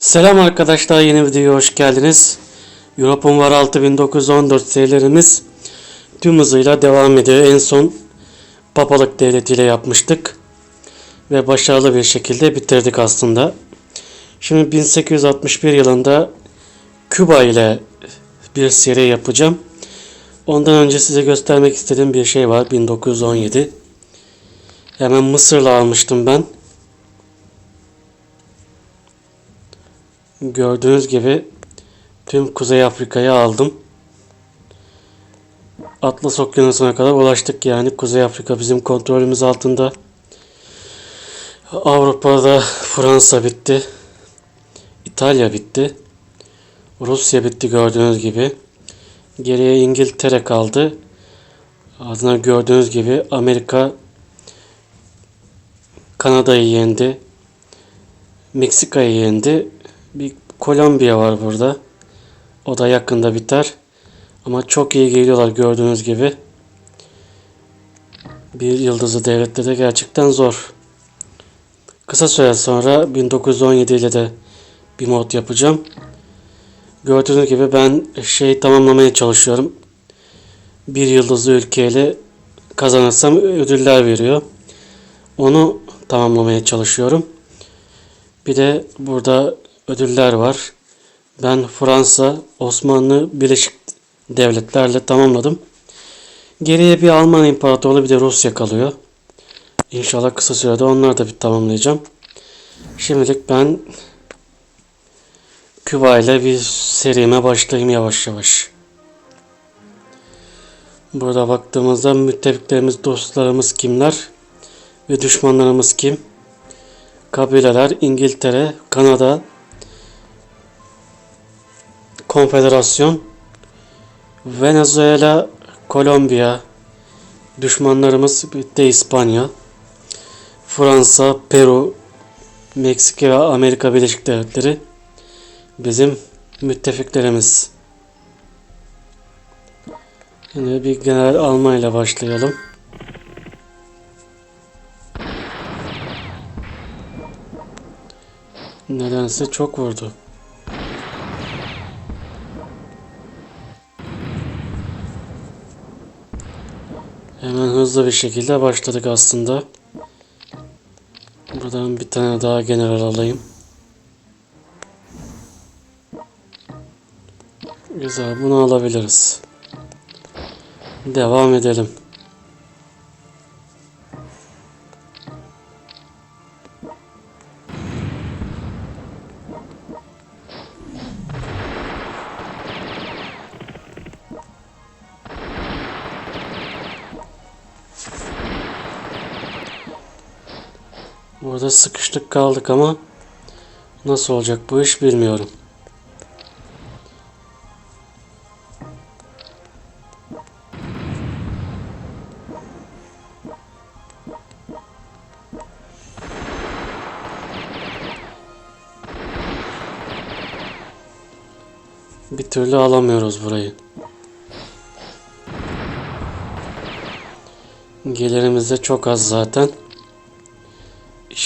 Selam arkadaşlar yeni videoya hoş geldiniz. Europ'un var 6914 serilerimiz tüm hızıyla devam ediyor. En son Papalık Devleti ile yapmıştık. Ve başarılı bir şekilde bitirdik aslında. Şimdi 1861 yılında Küba ile bir seri yapacağım. Ondan önce size göstermek istediğim bir şey var. 1917. Hemen Mısır'la almıştım ben. Gördüğünüz gibi tüm Kuzey Afrika'yı aldım. Atlas Okyanusu'na kadar ulaştık yani. Kuzey Afrika bizim kontrolümüz altında. Avrupa'da Fransa bitti. İtalya bitti. Rusya bitti gördüğünüz gibi. Geriye İngiltere kaldı. Adına gördüğünüz gibi Amerika Kanada'yı yendi. Meksika'yı yendi. Bir Kolombiya var burada. O da yakında biter. Ama çok iyi geliyorlar gördüğünüz gibi. Bir yıldızlı devlette de gerçekten zor. Kısa süre sonra 1917 ile de bir mod yapacağım. Gördüğünüz gibi ben şey tamamlamaya çalışıyorum. Bir yıldızlı ülkeyle kazanırsam ödüller veriyor. Onu tamamlamaya çalışıyorum. Bir de burada ödüller var. Ben Fransa, Osmanlı, Birleşik Devletlerle tamamladım. Geriye bir Alman İmparatorluğu bir de Rusya kalıyor. İnşallah kısa sürede onları da bir tamamlayacağım. Şimdilik ben Küba ile bir serime başlayayım yavaş yavaş. Burada baktığımızda müttefiklerimiz, dostlarımız kimler ve düşmanlarımız kim? Kabileler İngiltere, Kanada, Konfederasyon, Venezuela, Kolombiya, düşmanlarımız de İspanya, Fransa, Peru, Meksika ve Amerika Birleşik Devletleri bizim müttefiklerimiz. Şimdi bir genel Alman ile başlayalım. Nedense çok vurdu. Hemen hızlı bir şekilde başladık aslında. Buradan bir tane daha general alayım. Güzel bunu alabiliriz. Devam edelim. Burada sıkıştık kaldık ama nasıl olacak bu iş bilmiyorum. Bir türlü alamıyoruz burayı. Gelirimiz de çok az zaten.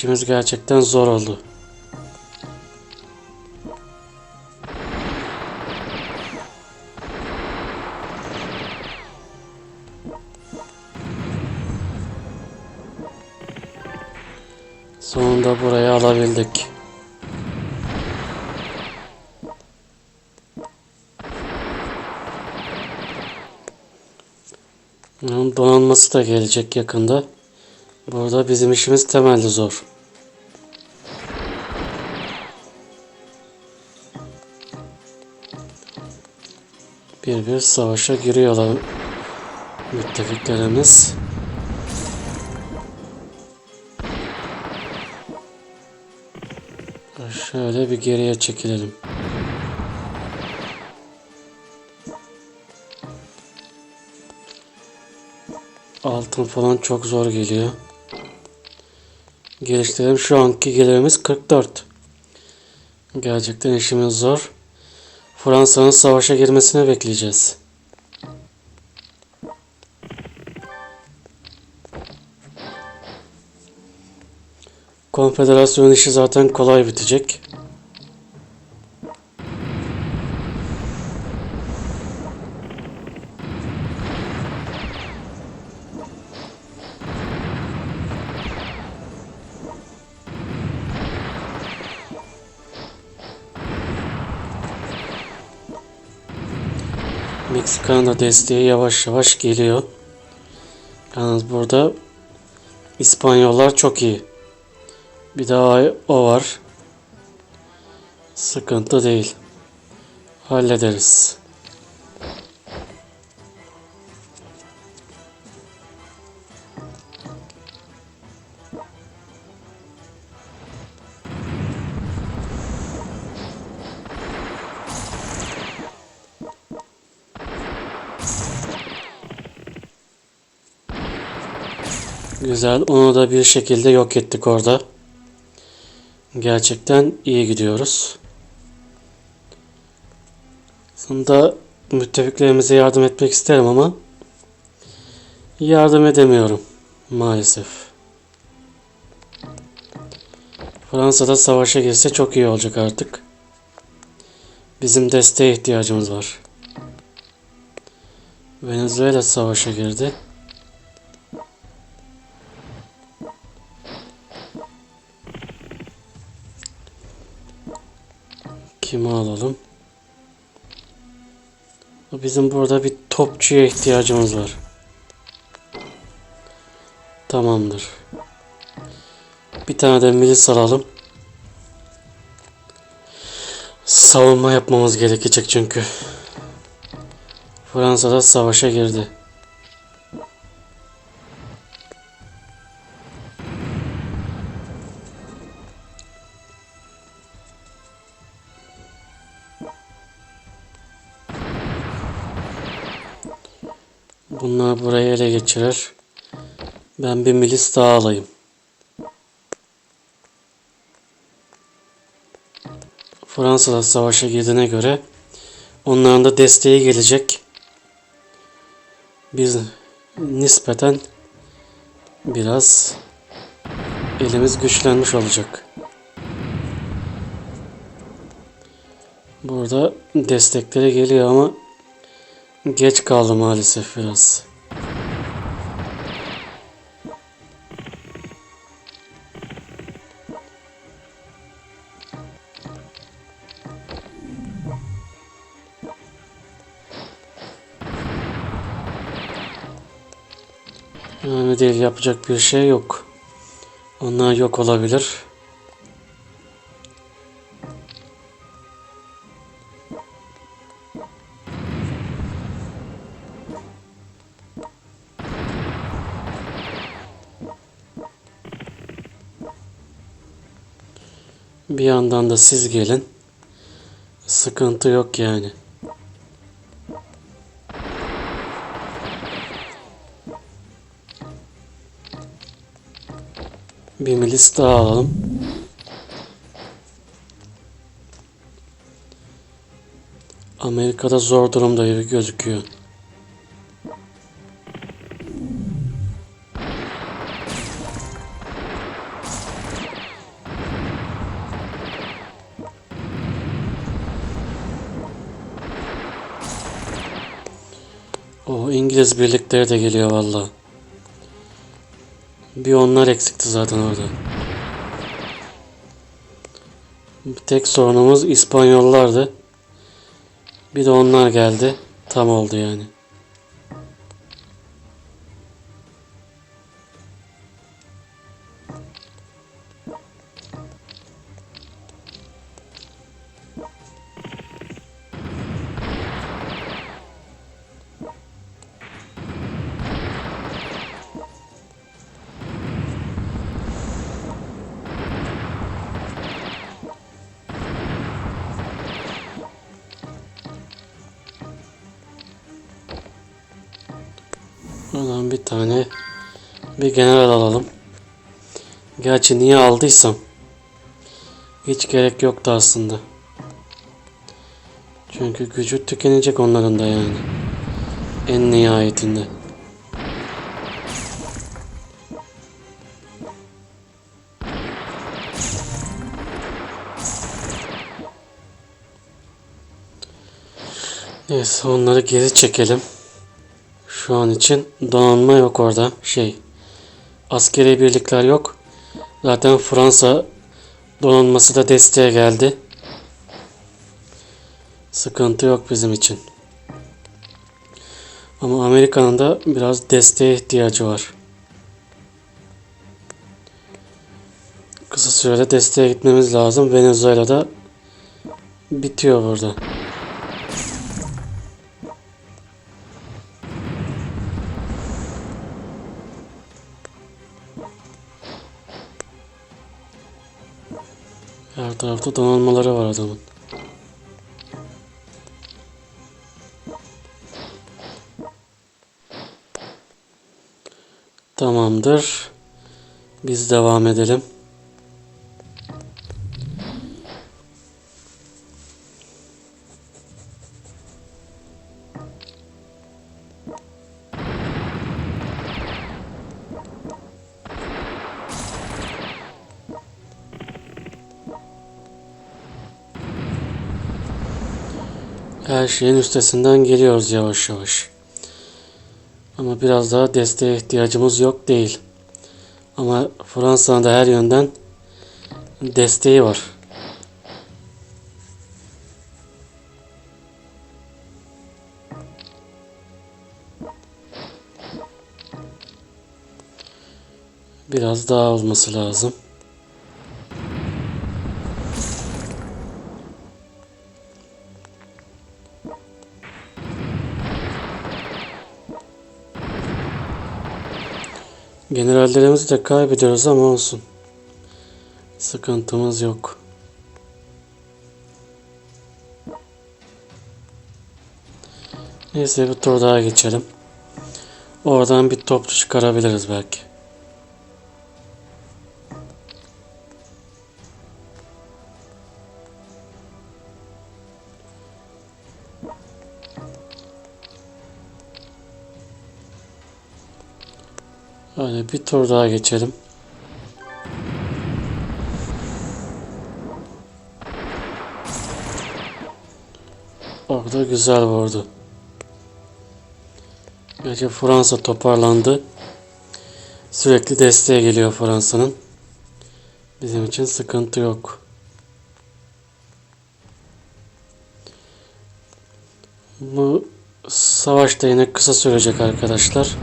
İşimiz gerçekten zor oldu. Sonunda burayı alabildik. Donanması da gelecek yakında. Burada bizim işimiz temelli zor. Bir bir savaşa giriyorlar müttefiklerimiz. Şöyle bir geriye çekilelim. Altın falan çok zor geliyor. Geliştirelim. Şu anki gelirimiz 44. Gerçekten işimiz zor. Fransa'nın savaşa girmesini bekleyeceğiz. Konfederasyon işi zaten kolay bitecek. Meksika'nın da desteği yavaş yavaş geliyor. Yalnız burada İspanyollar çok iyi. Bir daha o var. Sıkıntı değil. Hallederiz. Güzel. Onu da bir şekilde yok ettik orada. Gerçekten iyi gidiyoruz. Aslında müttefiklerimize yardım etmek isterim ama yardım edemiyorum maalesef. Fransa'da savaşa girse çok iyi olacak artık. Bizim desteğe ihtiyacımız var. Venezuela savaşa girdi. Kimi alalım? Bizim burada bir topçuya ihtiyacımız var. Tamamdır. Bir tane de milis alalım. Savunma yapmamız gerekecek çünkü. Fransa'da savaşa girdi. Bunlar burayı ele geçirir. Ben bir milis daha alayım. Fransa'da savaşa girdiğine göre onların da desteği gelecek. Biz nispeten biraz elimiz güçlenmiş olacak. Burada destekleri geliyor ama geç kaldı maalesef biraz. Değil yapacak bir şey yok. Onlar yok olabilir. Bir yandan da siz gelin. Sıkıntı yok yani. Bir milis daha alalım. Amerika'da zor durumda gibi gözüküyor. O İngiliz birlikleri de geliyor valla. Bir onlar eksikti zaten orada. Tek sorunumuz İspanyollardı. Bir de onlar geldi. Tam oldu yani. Buradan bir tane bir general alalım. Gerçi niye aldıysam hiç gerek yoktu aslında. Çünkü gücü tükenecek onların da yani. En nihayetinde. Neyse onları geri çekelim. Şu an için donanma yok orada. Şey, askeri birlikler yok. Zaten Fransa donanması da desteğe geldi. Sıkıntı yok bizim için. Ama Amerika'nın da biraz desteğe ihtiyacı var. Kısa sürede desteğe gitmemiz lazım. Venezuela'da bitiyor burada. Tarafta donanmaları var adamın. Tamamdır. Biz devam edelim. Her şeyin üstesinden geliyoruz yavaş yavaş. Ama biraz daha desteğe ihtiyacımız yok değil. Ama Fransa'nın da her yönden desteği var. Biraz daha olması lazım. Generallerimizi de kaybediyoruz ama olsun. Sıkıntımız yok. Neyse bir tur daha geçelim. Oradan bir toplu çıkarabiliriz belki. Öyle bir tur daha geçelim. Orada güzel vurdu. Gerçi Fransa toparlandı. Sürekli desteğe geliyor Fransa'nın. Bizim için sıkıntı yok. Bu savaş da yine kısa sürecek arkadaşlar.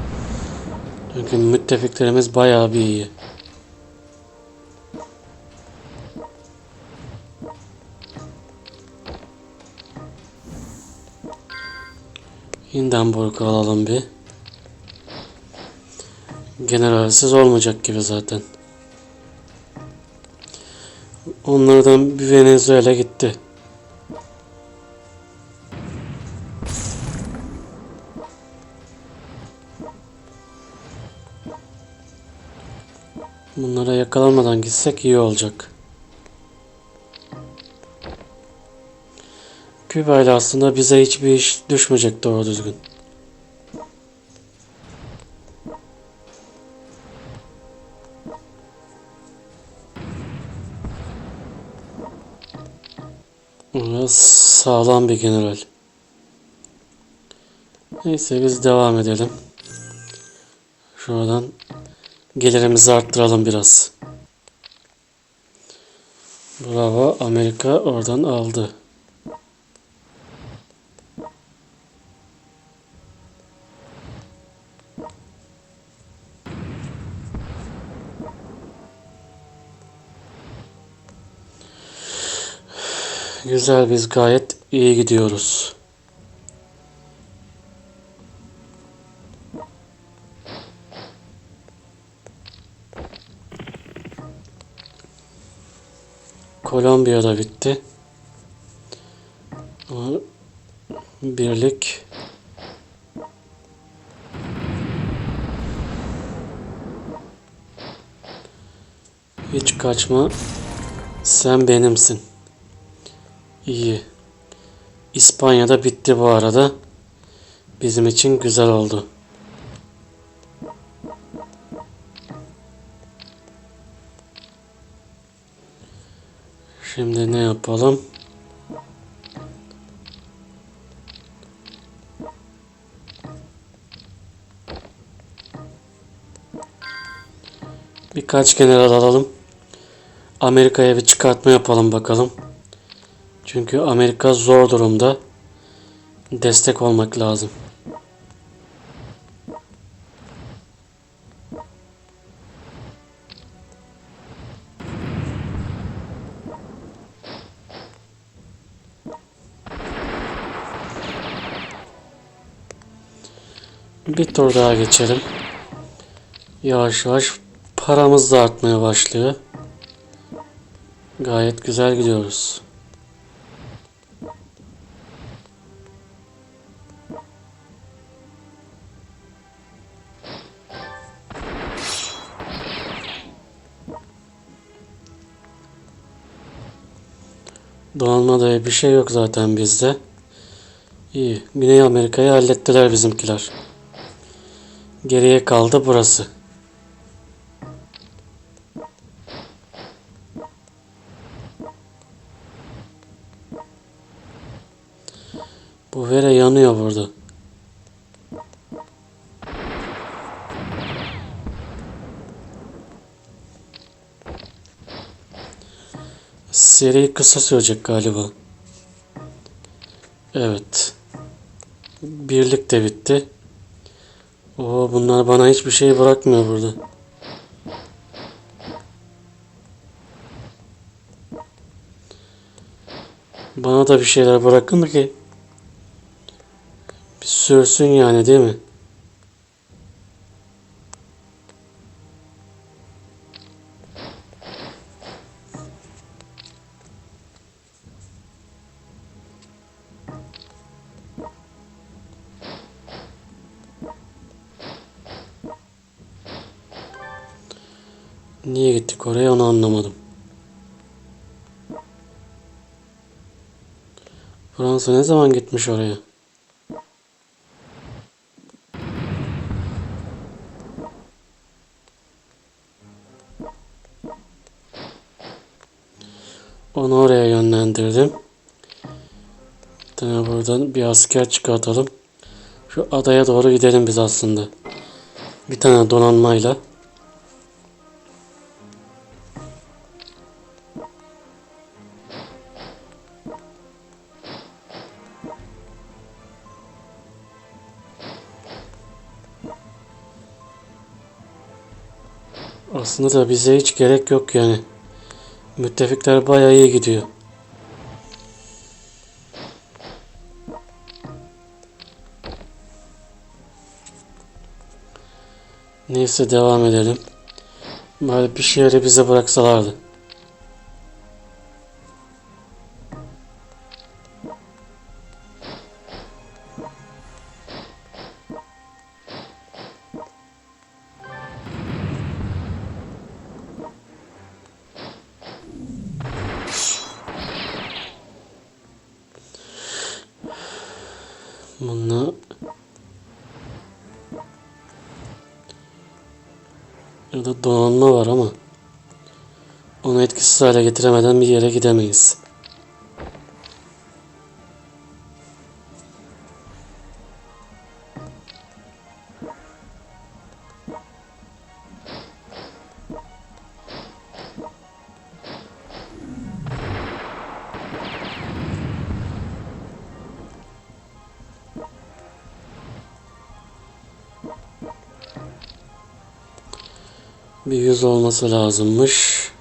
Çünkü müttefiklerimiz bayağı bir iyi. Hindenburg'u alalım bir. Generalsiz olmayacak gibi zaten. Onlardan bir Venezuela gitti. Bunlara yakalanmadan gitsek iyi olacak. Küba ile aslında bize hiçbir iş düşmeyecek doğru düzgün. Biraz sağlam bir general. Neyse biz devam edelim. Şuradan gelirimizi arttıralım biraz. Bravo Amerika oradan aldı. Güzel biz gayet iyi gidiyoruz. Kolombiya'da bitti. Birlik hiç kaçma sen benimsin. İyi. İspanya'da bitti bu arada. Bizim için güzel oldu. Yapalım? Birkaç general alalım. Amerika'ya bir çıkartma yapalım bakalım. Çünkü Amerika zor durumda. Destek olmak lazım. Bir tur daha geçelim. Yavaş yavaş paramız da artmaya başlıyor. Gayet güzel gidiyoruz. Donanma diye bir şey yok zaten bizde. İyi. Güney Amerika'yı hallettiler bizimkiler. Geriye kaldı burası. Bu vere yanıyor burada. Seri kısa sürecek galiba. Evet. Birlik de bitti. Bunlar bana hiçbir şey bırakmıyor burada. Bana da bir şeyler bırakın ki bir sürsün yani değil mi? Fransa ne zaman gitmiş oraya? Onu oraya yönlendirdim. Bir buradan bir asker çıkartalım. Şu adaya doğru gidelim biz aslında. Bir tane donanmayla. Aslında da bize hiç gerek yok yani. Müttefikler bayağı iyi gidiyor. Neyse devam edelim. Bari bir şeyleri bize bıraksalardı. Bununla ya da donanma var ama onu etkisiz hale getiremeden bir yere gidemeyiz. Bir yüz olması lazımmış.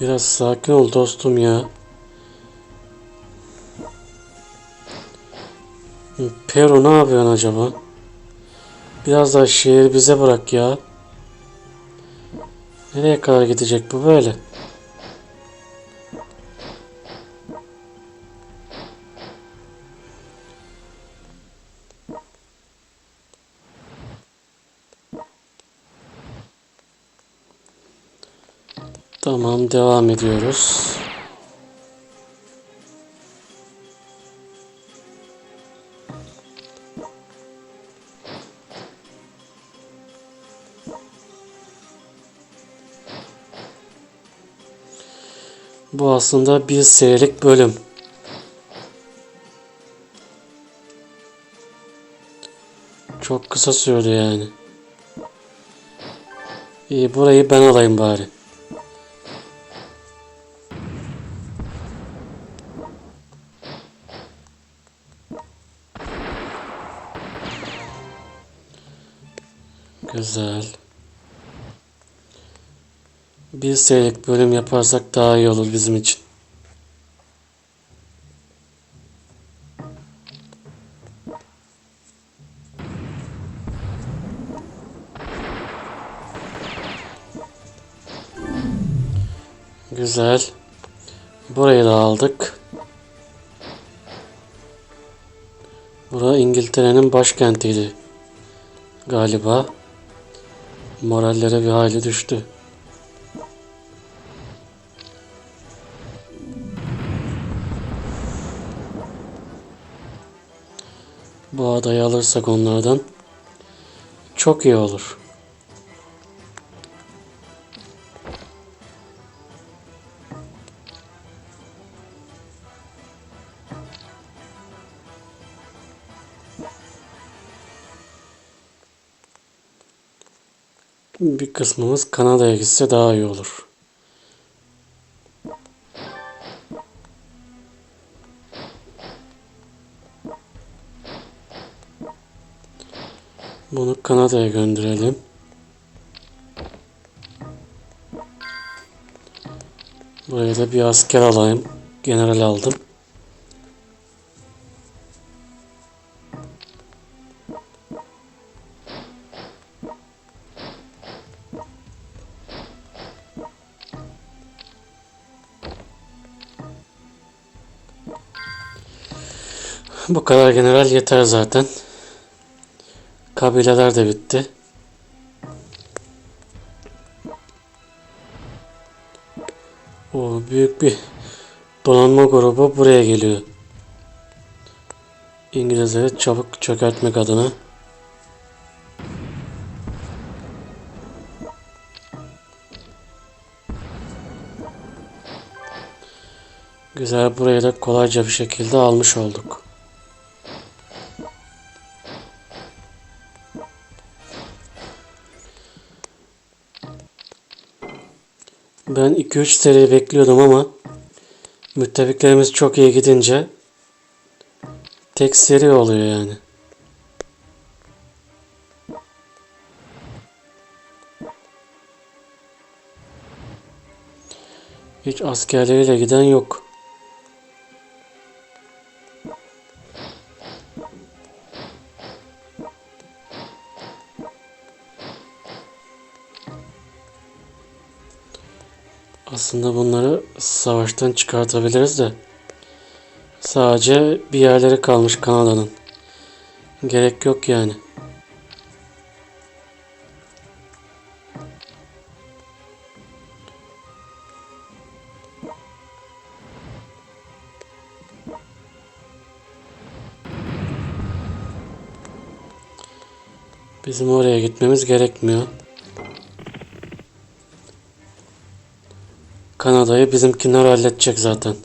Biraz sakin ol dostum ya. Peru ne yapıyorsun acaba? Biraz daha şehir bize bırak ya. Nereye kadar gidecek bu böyle? Tamam devam ediyoruz. Aslında bir seyrek bölüm. Çok kısa sürdü yani. İyi burayı ben alayım bari. Bir senelik bölüm yaparsak daha iyi olur bizim için. Güzel. Burayı da aldık. Bura İngiltere'nin başkentiydi. Galiba. Morallere bir hayli düştü. Alırsak onlardan çok iyi olur. Bir kısmımız Kanada'ya gitse daha iyi olur. Kanada'ya gönderelim. Buraya da bir asker alayım. General aldım. Bu kadar general yeter zaten. Kabileler de bitti. O büyük bir donanma grubu buraya geliyor. İngilizleri çabuk çökertmek adına. Güzel burayı da kolayca bir şekilde almış olduk. Ben 2-3 seri bekliyordum ama müttefiklerimiz çok iyi gidince tek seri oluyor yani. Hiç askerleriyle giden yok. Aslında bunları savaştan çıkartabiliriz de sadece bir yerleri kalmış Kanada'nın. Gerek yok yani. Bizim oraya gitmemiz gerekmiyor. Kanada'yı bizimkiler halledecek zaten.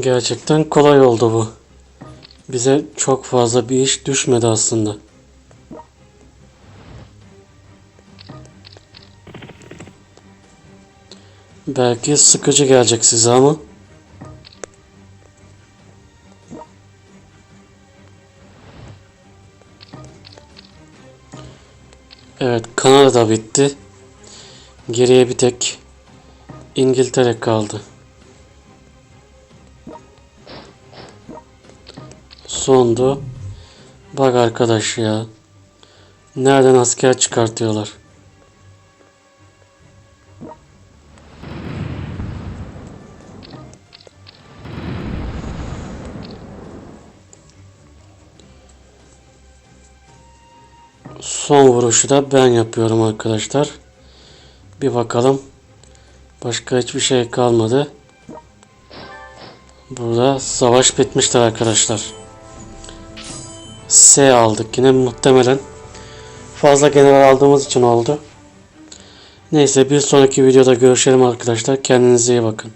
Gerçekten kolay oldu bu. Bize çok fazla bir iş düşmedi aslında. Belki sıkıcı gelecek size ama Evet Kanada bitti. Geriye bir tek İngiltere kaldı. Sondu. Bak arkadaş ya. Nereden asker çıkartıyorlar? Son vuruşu da ben yapıyorum arkadaşlar. Bir bakalım. Başka hiçbir şey kalmadı. Burada savaş bitmiştir arkadaşlar. S aldık yine muhtemelen. Fazla general aldığımız için oldu. Neyse bir sonraki videoda görüşelim arkadaşlar. Kendinize iyi bakın.